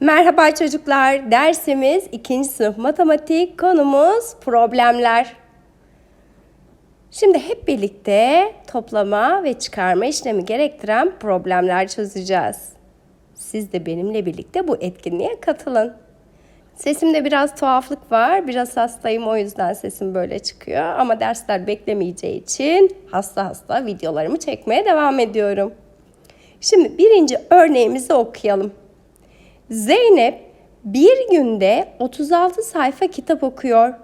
Merhaba çocuklar. Dersimiz 2. sınıf matematik. Konumuz problemler. Şimdi hep birlikte toplama ve çıkarma işlemi gerektiren problemler çözeceğiz. Siz de benimle birlikte bu etkinliğe katılın. Sesimde biraz tuhaflık var. Biraz hastayım o yüzden sesim böyle çıkıyor. Ama dersler beklemeyeceği için hasta hasta videolarımı çekmeye devam ediyorum. Şimdi birinci örneğimizi okuyalım. Zeynep bir günde 36 sayfa kitap okuyor.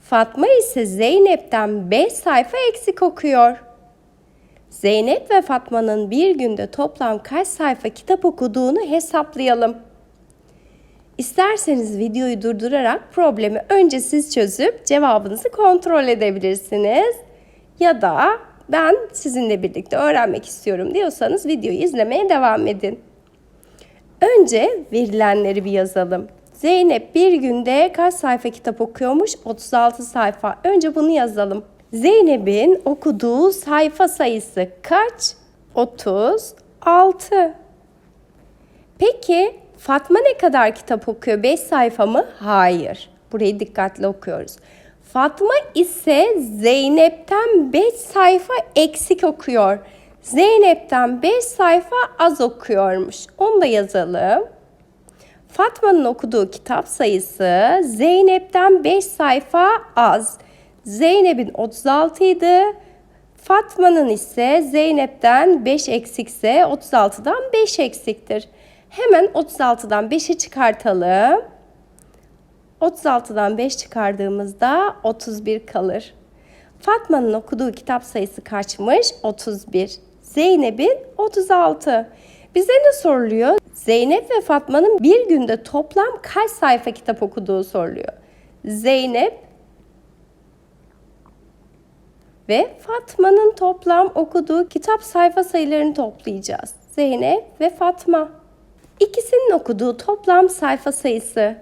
Fatma ise Zeynep'ten 5 sayfa eksik okuyor. Zeynep ve Fatma'nın bir günde toplam kaç sayfa kitap okuduğunu hesaplayalım. İsterseniz videoyu durdurarak problemi önce siz çözüp cevabınızı kontrol edebilirsiniz. Ya da ben sizinle birlikte öğrenmek istiyorum diyorsanız videoyu izlemeye devam edin. Önce verilenleri bir yazalım. Zeynep bir günde kaç sayfa kitap okuyormuş? 36 sayfa. Önce bunu yazalım. Zeynep'in okuduğu sayfa sayısı kaç? 36. Peki Fatma ne kadar kitap okuyor? 5 sayfa mı? Hayır. Burayı dikkatli okuyoruz. Fatma ise Zeynep'ten 5 sayfa eksik okuyor. Zeynep'ten 5 sayfa az okuyormuş. Onu da yazalım. Fatma'nın okuduğu kitap sayısı Zeynep'ten 5 sayfa az. Zeynep'in 36 idi. Fatma'nın ise Zeynep'ten 5 eksikse 36'dan 5 eksiktir. Hemen 36'dan 5'i çıkartalım. 36'dan 5 çıkardığımızda 31 kalır. Fatma'nın okuduğu kitap sayısı kaçmış? 31. Zeynep'in 36. Bize ne soruluyor? Zeynep ve Fatma'nın bir günde toplam kaç sayfa kitap okuduğu soruluyor. Zeynep ve Fatma'nın toplam okuduğu kitap sayfa sayılarını toplayacağız. Zeynep ve Fatma. İkisinin okuduğu toplam sayfa sayısı.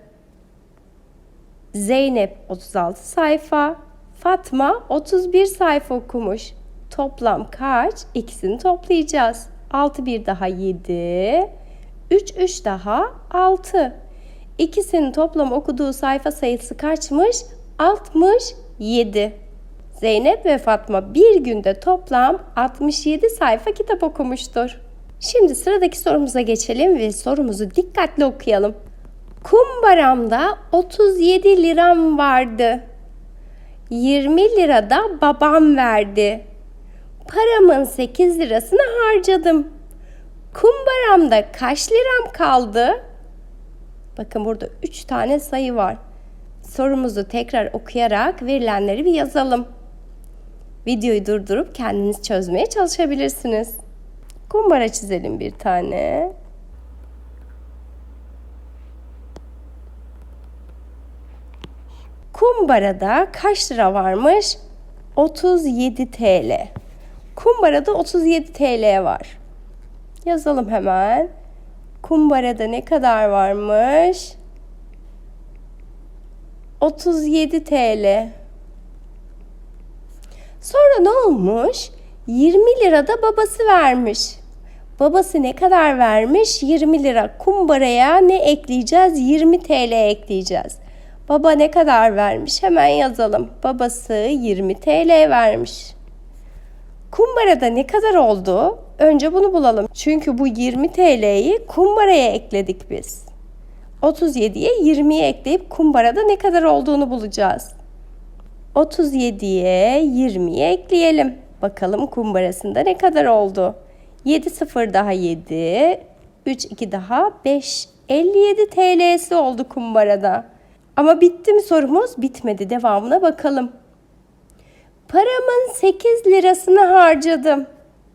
Zeynep 36 sayfa, Fatma 31 sayfa okumuş. Toplam kaç? İkisini toplayacağız. 6 bir daha 7, 3 3 daha 6. İkisinin toplam okuduğu sayfa sayısı kaçmış? 67. Zeynep ve Fatma bir günde toplam 67 sayfa kitap okumuştur. Şimdi sıradaki sorumuza geçelim ve sorumuzu dikkatli okuyalım. Kumbaramda 37 liram vardı. 20 lira da babam verdi. Paramın 8 lirasını harcadım. Kumbaramda kaç liram kaldı? Bakın burada 3 tane sayı var. Sorumuzu tekrar okuyarak verilenleri bir yazalım. Videoyu durdurup kendiniz çözmeye çalışabilirsiniz. Kumbara çizelim bir tane. Kumbarada kaç lira varmış? 37 TL. Kumbarada 37 TL var. Yazalım hemen. Kumbarada ne kadar varmış? 37 TL. Sonra ne olmuş? 20 lira da babası vermiş. Babası ne kadar vermiş? 20 lira. Kumbaraya ne ekleyeceğiz? 20 TL ekleyeceğiz. Baba ne kadar vermiş? Hemen yazalım. Babası 20 TL vermiş. Kumbarada ne kadar oldu? Önce bunu bulalım. Çünkü bu 20 TL'yi kumbaraya ekledik biz. 37'ye 20'yi ekleyip kumbarada ne kadar olduğunu bulacağız. 37'ye 20'yi ekleyelim. Bakalım kumbarasında ne kadar oldu? 7 0 daha 7, 3 2 daha 5. 57 TL'si oldu kumbarada. Ama bitti mi sorumuz? Bitmedi. Devamına bakalım. Paramın 8 lirasını harcadım.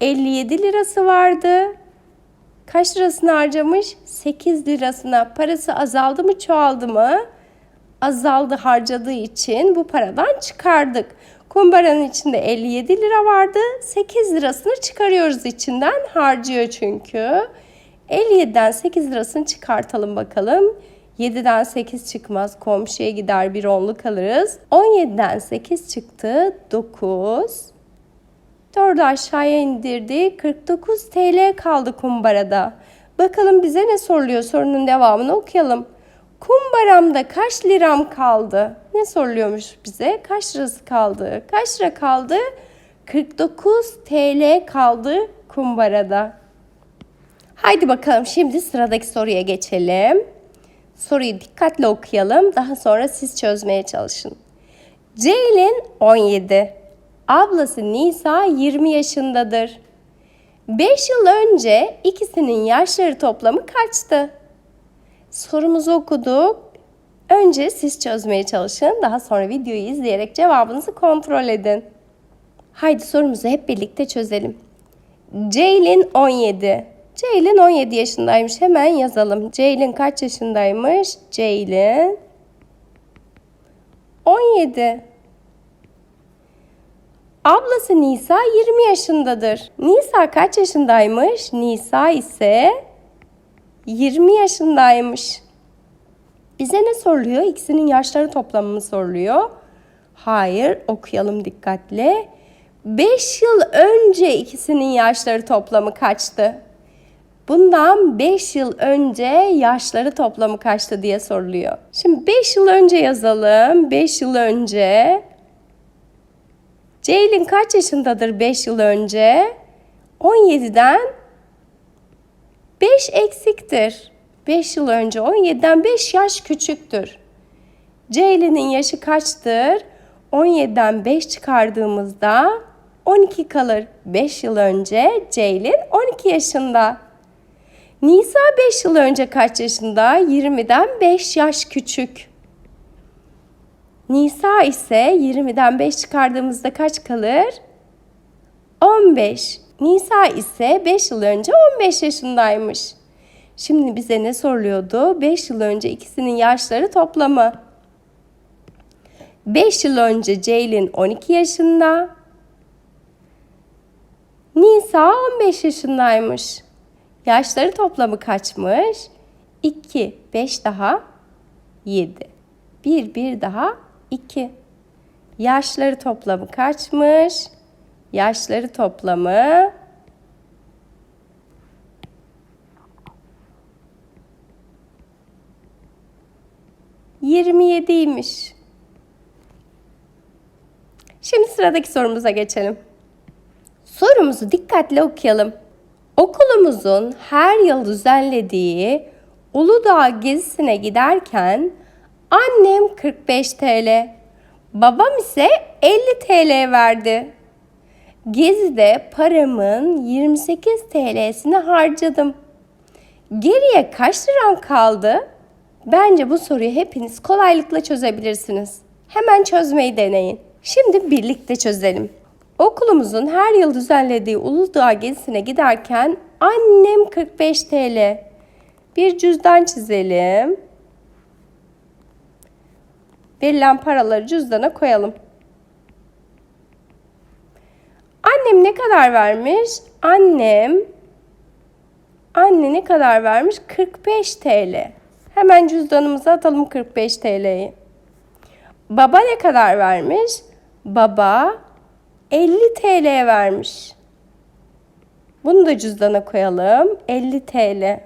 57 lirası vardı. Kaç lirasını harcamış? 8 lirasına. Parası azaldı mı çoğaldı mı? Azaldı harcadığı için bu paradan çıkardık. Kumbaranın içinde 57 lira vardı. 8 lirasını çıkarıyoruz içinden. Harcıyor çünkü. 57'den 8 lirasını çıkartalım bakalım. 7'den 8 çıkmaz. Komşuya gider bir onluk alırız. 17'den 8 çıktı. 9. 4'ü aşağıya indirdi. 49 TL kaldı kumbarada. Bakalım bize ne soruluyor sorunun devamını okuyalım. Kumbaramda kaç liram kaldı? Ne soruluyormuş bize? Kaç lirası kaldı? Kaç lira kaldı? 49 TL kaldı kumbarada. Haydi bakalım şimdi sıradaki soruya geçelim. Soruyu dikkatli okuyalım. Daha sonra siz çözmeye çalışın. Ceylin 17. Ablası Nisa 20 yaşındadır. 5 yıl önce ikisinin yaşları toplamı kaçtı? Sorumuzu okuduk. Önce siz çözmeye çalışın. Daha sonra videoyu izleyerek cevabınızı kontrol edin. Haydi sorumuzu hep birlikte çözelim. Ceylin 17. Ceylin 17 yaşındaymış. Hemen yazalım. Ceylin kaç yaşındaymış? Ceylin 17. Ablası Nisa 20 yaşındadır. Nisa kaç yaşındaymış? Nisa ise 20 yaşındaymış. Bize ne soruluyor? İkisinin yaşları toplamını soruluyor. Hayır, okuyalım dikkatle. 5 yıl önce ikisinin yaşları toplamı kaçtı? Bundan 5 yıl önce yaşları toplamı kaçtı diye soruluyor. Şimdi 5 yıl önce yazalım. 5 yıl önce Ceylin kaç yaşındadır 5 yıl önce? 17'den 5 eksiktir. 5 yıl önce 17'den 5 yaş küçüktür. Ceylin'in yaşı kaçtır? 17'den 5 çıkardığımızda 12 kalır. 5 yıl önce Ceylin 12 yaşında. Nisa 5 yıl önce kaç yaşında? 20'den 5 yaş küçük. Nisa ise 20'den 5 çıkardığımızda kaç kalır? 15. Nisa ise 5 yıl önce 15 yaşındaymış. Şimdi bize ne soruluyordu? 5 yıl önce ikisinin yaşları toplamı. 5 yıl önce Ceylin 12 yaşında. Nisa 15 yaşındaymış. Yaşları toplamı kaçmış? 2, 5 daha 7. 1, 1 daha 2. Yaşları toplamı kaçmış? Yaşları toplamı 27'ymiş. Şimdi sıradaki sorumuza geçelim. Sorumuzu dikkatle okuyalım. Okulumuzun her yıl düzenlediği Uludağ gezisine giderken annem 45 TL, babam ise 50 TL verdi. Gezide paramın 28 TL'sini harcadım. Geriye kaç liram kaldı? Bence bu soruyu hepiniz kolaylıkla çözebilirsiniz. Hemen çözmeyi deneyin. Şimdi birlikte çözelim. Okulumuzun her yıl düzenlediği Uludağ gezisine giderken annem 45 TL. Bir cüzdan çizelim. Verilen paraları cüzdana koyalım. Annem ne kadar vermiş? Annem Anne ne kadar vermiş? 45 TL. Hemen cüzdanımıza atalım 45 TL'yi. Baba ne kadar vermiş? Baba 50 TL vermiş. Bunu da cüzdana koyalım. 50 TL.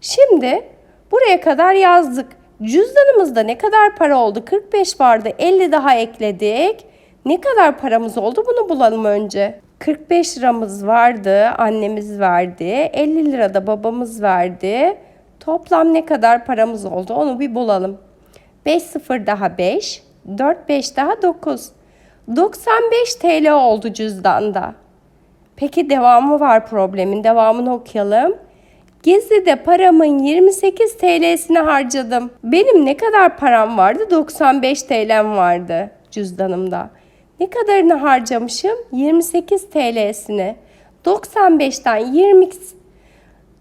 Şimdi buraya kadar yazdık. Cüzdanımızda ne kadar para oldu? 45 vardı. 50 daha ekledik. Ne kadar paramız oldu? Bunu bulalım önce. 45 liramız vardı. Annemiz verdi. 50 lira da babamız verdi. Toplam ne kadar paramız oldu? Onu bir bulalım. 5 0 daha 5. 4 5 daha 9. 95 TL oldu cüzdanda. Peki devamı var problemin. Devamını okuyalım. Gezi'de paramın 28 TL'sini harcadım. Benim ne kadar param vardı? 95 TL'm vardı cüzdanımda. Ne kadarını harcamışım? 28 TL'sini. 95'ten 20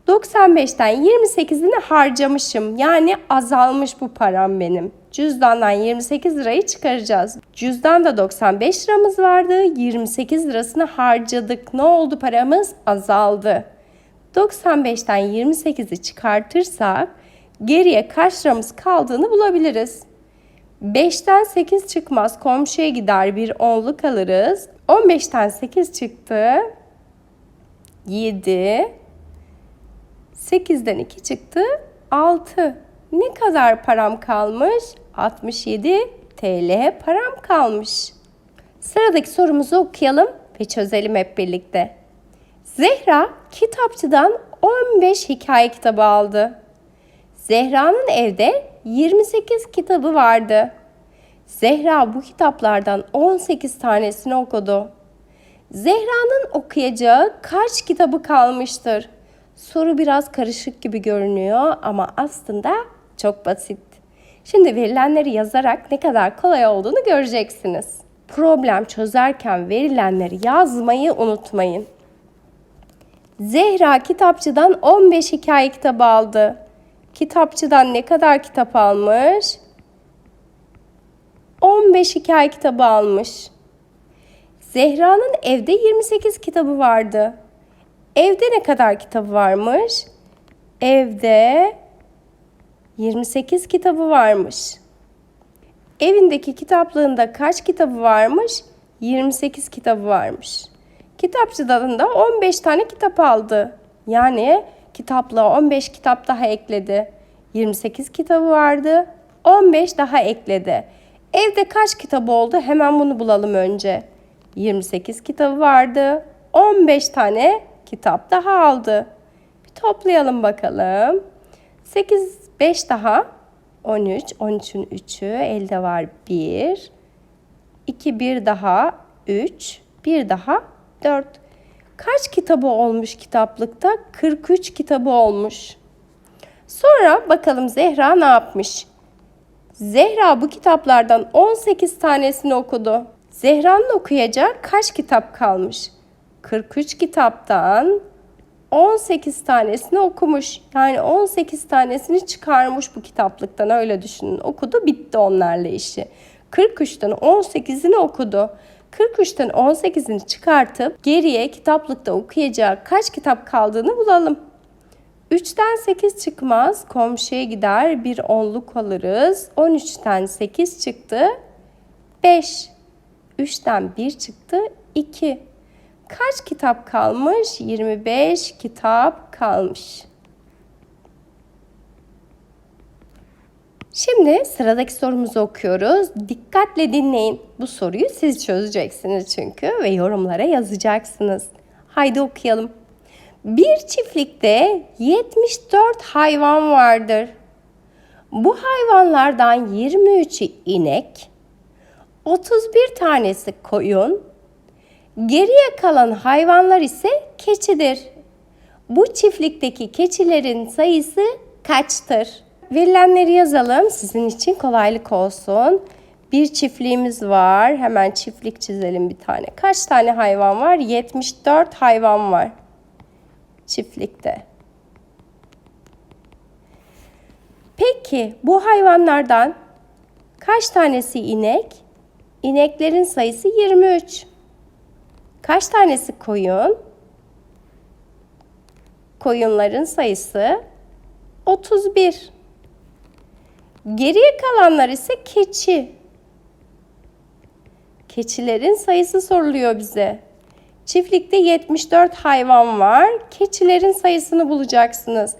95'ten 28'ini harcamışım. Yani azalmış bu param benim. Cüzdandan 28 lirayı çıkaracağız. Cüzdanda 95 liramız vardı. 28 lirasını harcadık. Ne oldu paramız? Azaldı. 95'ten 28'i çıkartırsak geriye kaç liramız kaldığını bulabiliriz. 5'ten 8 çıkmaz. Komşuya gider bir onluk alırız. 15'ten 8 çıktı. 7 8'den 2 çıktı 6. Ne kadar param kalmış? 67 TL param kalmış. Sıradaki sorumuzu okuyalım ve çözelim hep birlikte. Zehra kitapçıdan 15 hikaye kitabı aldı. Zehra'nın evde 28 kitabı vardı. Zehra bu kitaplardan 18 tanesini okudu. Zehra'nın okuyacağı kaç kitabı kalmıştır? Soru biraz karışık gibi görünüyor ama aslında çok basit. Şimdi verilenleri yazarak ne kadar kolay olduğunu göreceksiniz. Problem çözerken verilenleri yazmayı unutmayın. Zehra kitapçıdan 15 hikaye kitabı aldı. Kitapçıdan ne kadar kitap almış? 15 hikaye kitabı almış. Zehra'nın evde 28 kitabı vardı. Evde ne kadar kitabı varmış? Evde 28 kitabı varmış. Evindeki kitaplığında kaç kitabı varmış? 28 kitabı varmış. Kitapçıdan da 15 tane kitap aldı. Yani kitaplığa 15 kitap daha ekledi. 28 kitabı vardı. 15 daha ekledi. Evde kaç kitabı oldu? Hemen bunu bulalım önce. 28 kitabı vardı. 15 tane kitap daha aldı. Bir toplayalım bakalım. 8, 5 daha 13. 13'ün 3'ü elde var 1. 2, 1 daha 3. 1 daha 4. Kaç kitabı olmuş kitaplıkta? 43 kitabı olmuş. Sonra bakalım Zehra ne yapmış? Zehra bu kitaplardan 18 tanesini okudu. Zehra'nın okuyacağı kaç kitap kalmış? 43 kitaptan 18 tanesini okumuş. Yani 18 tanesini çıkarmış bu kitaplıktan öyle düşünün. Okudu bitti onlarla işi. 43'ten 18'ini okudu. 43'ten 18'ini çıkartıp geriye kitaplıkta okuyacağı kaç kitap kaldığını bulalım. 3'ten 8 çıkmaz. Komşuya gider. Bir onluk alırız. 13'ten 8 çıktı. 5. 3'ten 1 çıktı. 2. Kaç kitap kalmış? 25 kitap kalmış. Şimdi sıradaki sorumuzu okuyoruz. Dikkatle dinleyin. Bu soruyu siz çözeceksiniz çünkü ve yorumlara yazacaksınız. Haydi okuyalım. Bir çiftlikte 74 hayvan vardır. Bu hayvanlardan 23'ü inek, 31 tanesi koyun, geriye kalan hayvanlar ise keçidir. Bu çiftlikteki keçilerin sayısı kaçtır? Verilenleri yazalım sizin için kolaylık olsun. Bir çiftliğimiz var. Hemen çiftlik çizelim bir tane. Kaç tane hayvan var? 74 hayvan var çiftlikte. Peki bu hayvanlardan kaç tanesi inek? İneklerin sayısı 23. Kaç tanesi koyun? Koyunların sayısı 31. Geriye kalanlar ise keçi. Keçilerin sayısı soruluyor bize. Çiftlikte 74 hayvan var. Keçilerin sayısını bulacaksınız.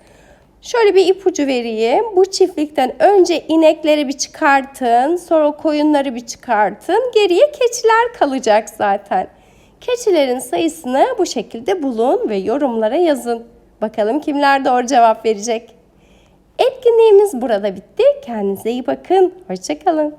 Şöyle bir ipucu vereyim. Bu çiftlikten önce inekleri bir çıkartın, sonra koyunları bir çıkartın. Geriye keçiler kalacak zaten. Keçilerin sayısını bu şekilde bulun ve yorumlara yazın. Bakalım kimler doğru cevap verecek. Etkinliğimiz burada bitti. Kendinize iyi bakın. Hoşçakalın.